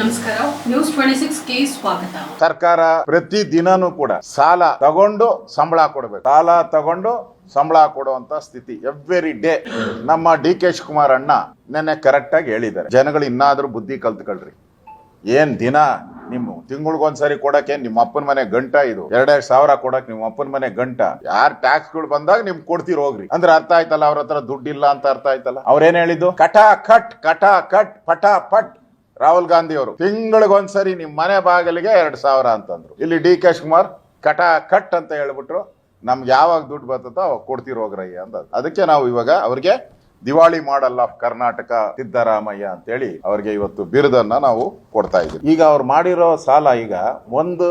ನಮಸ್ಕಾರ. News twenty six ಸ್ವಾಗತ. ಸರ್ಕಾರ ಪ್ರತಿ ದಿನನೂ ಕೂಡ ಸಾಲ ತಗೊಂಡು ಸಂಬಳ ಕೊಡಬೇಕು. ಸಾಲ ತಗೊಂಡು ಸಂಬಳ ಕೊಡುವಂತ ಸ್ಥಿತಿ ಎವ್ರಿ ಡೇ ನಮ್ಮ ಡಿ ಕೆ ಶಿವಕುಮಾರ್ ಅಣ್ಣ ನೆನ್ನೆ ಕರೆಕ್ಟ್ ಆಗಿ ಹೇಳಿದ್ದಾರೆ. ಜನಗಳು ಇನ್ನಾದ್ರೂ ಬುದ್ಧಿ ಕಲ್ತ್ಕೊಳ್ರಿ. ಏನ್ ದಿನ ನಿಮ್ಮ ತಿಂಗಳಿಗೊಂದ್ಸರಿ ಕೊಡಕ್ಕೆ ನಿಮ್ಮ ಅಪ್ಪನ ಮನೆ ಗಂಟ ಇದು. ಎರಡೆರಡು ಸಾವಿರ ಕೊಡಕ್ ನಿಮ್ಮ ಅಪ್ಪನ ಮನೆ ಗಂಟ. ಯಾರ್ ಟ್ಯಾಕ್ಸ್ಗಳು ಬಂದಾಗ ನಿಮ್ ಕೊಡ್ತೀರಿ ಹೋಗ್ರಿ. ಅಂದ್ರೆ ಅರ್ಥ ಆಯ್ತಲ್ಲ, ಅವ್ರ ಹತ್ರ ದುಡ್ಡಿಲ್ಲ ಅಂತ ಅರ್ಥ ಆಯ್ತಲ್ಲ. ಅವ್ರೇನ್ ಹೇಳಿದ್ದು? ಕಟ ಕಟ್ ಕಟ ಕಟ್, ಪಟ ಪಟ್. ರಾಹುಲ್ ಗಾಂಧಿ ಅವರು ತಿಂಗಳಿಗೊಂದ್ಸರಿ ನಿಮ್ಮ ಮನೆ ಬಾಗಿಲಿಗೆ ಎರಡು ಸಾವಿರ ಅಂತಂದ್ರು. ಇಲ್ಲಿ ಡಿ ಕೆ ಶಿವಕುಮಾರ್ ಕಟ ಕಟ್ ಅಂತ ಹೇಳ್ಬಿಟ್ರು, ನಮ್ಗೆ ಯಾವಾಗ ದುಡ್ಡು ಬರ್ತದೋ ಅವಾಗ ಕೊಡ್ತಿರೋಗ್ರಯ್ಯ ಅಂತ ಅದಕ್ಕೆ ನಾವು ಇವಾಗ ಅವ್ರಿಗೆ ದಿವಾಳಿ ಮಾಡಲ್ ಆಫ್ ಕರ್ನಾಟಕ ಸಿದ್ದರಾಮಯ್ಯ ಅಂತೇಳಿ ಅವ್ರಿಗೆ ಇವತ್ತು ಬಿರುದನ್ನ ನಾವು ಕೊಡ್ತಾ ಇದ್ದೀವಿ. ಈಗ ಅವ್ರು ಮಾಡಿರೋ ಸಾಲ ಈಗ ಒಂದು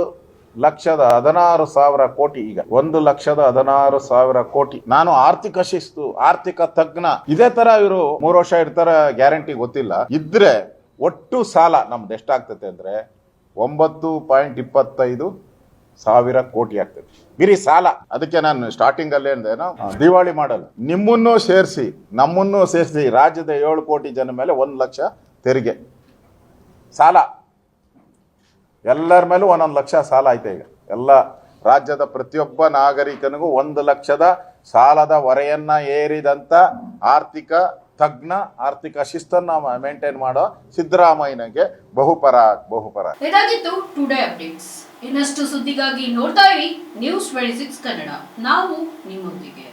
ಲಕ್ಷದ ಹದಿನಾರು ಸಾವಿರ ಕೋಟಿ ಈಗ. ಒಂದು ಲಕ್ಷದ ಹದಿನಾರು ಸಾವಿರ ಕೋಟಿ. ನಾನು ಆರ್ಥಿಕ ಶಿಸ್ತು, ಆರ್ಥಿಕ ತಜ್ಞ. ಇದೇ ತರ ಇವರು ಮೂರು ವರ್ಷ ಇರ್ತಾರ, ಗ್ಯಾರಂಟಿ ಗೊತ್ತಿಲ್ಲ. ಇದ್ರೆ ಒಟ್ಟು ಸಾಲ ನಮ್ದು ಎಷ್ಟಾಗ್ತದೆ ಅಂದರೆ ಒಂಬತ್ತು ಪಾಯಿಂಟ್ ಇಪ್ಪತ್ತೈದು ಸಾವಿರ ಕೋಟಿ ಆಗ್ತದೆ. ಬಿರಿ ಸಾಲ. ಅದಕ್ಕೆ ನಾನು ಸ್ಟಾರ್ಟಿಂಗ್ ಅಲ್ಲಿ ನಾವು ದಿವಾಳಿ ಮಾಡಲ್ಲ. ನಿಮ್ಮನ್ನು ಸೇರಿಸಿ ನಮ್ಮನ್ನು ಸೇರಿಸಿ ರಾಜ್ಯದ ಏಳು ಕೋಟಿ ಜನ ಮೇಲೆ ಒಂದು ಲಕ್ಷ ತೆರಿಗೆ. ಸಾಲ. ಎಲ್ಲರ ಮೇಲೂ ಒಂದೊಂದು ಲಕ್ಷ ಸಾಲ ಐತೆ ಈಗ. ಎಲ್ಲ ರಾಜ್ಯದ ಪ್ರತಿಯೊಬ್ಬ ನಾಗರಿಕನಿಗೂ ಒಂದು ಲಕ್ಷದ ಸಾಲದ ಹೊರೆಯನ್ನ ಏರಿದಂತ ಆರ್ಥಿಕ ತಜ್ಞ ಆರ್ಥಿಕ ಶಿಸ್ತನ್ನ ಮೇಂಟೈನ್ ಮಾಡೋ ಸಿದ್ದರಾಮಯ್ಯನಿಗೆ ಬಹುಪರ ಬಹುಪರ. ಇದಾಗಿತ್ತು ಟುಡೇ ಅಪ್ಡೇಟ್ಸ್ ಇನ್ನಷ್ಟು ಸುದ್ದಿಗಾಗಿ ನೋಡ್ತಾ ಇರಿ ನ್ಯೂಸ್ ಟ್ವೆಂಟಿ ಸಿಕ್ಸ್ ಕನ್ನಡ ನಾವು ನಿಮ್ಮೊಂದಿಗೆ.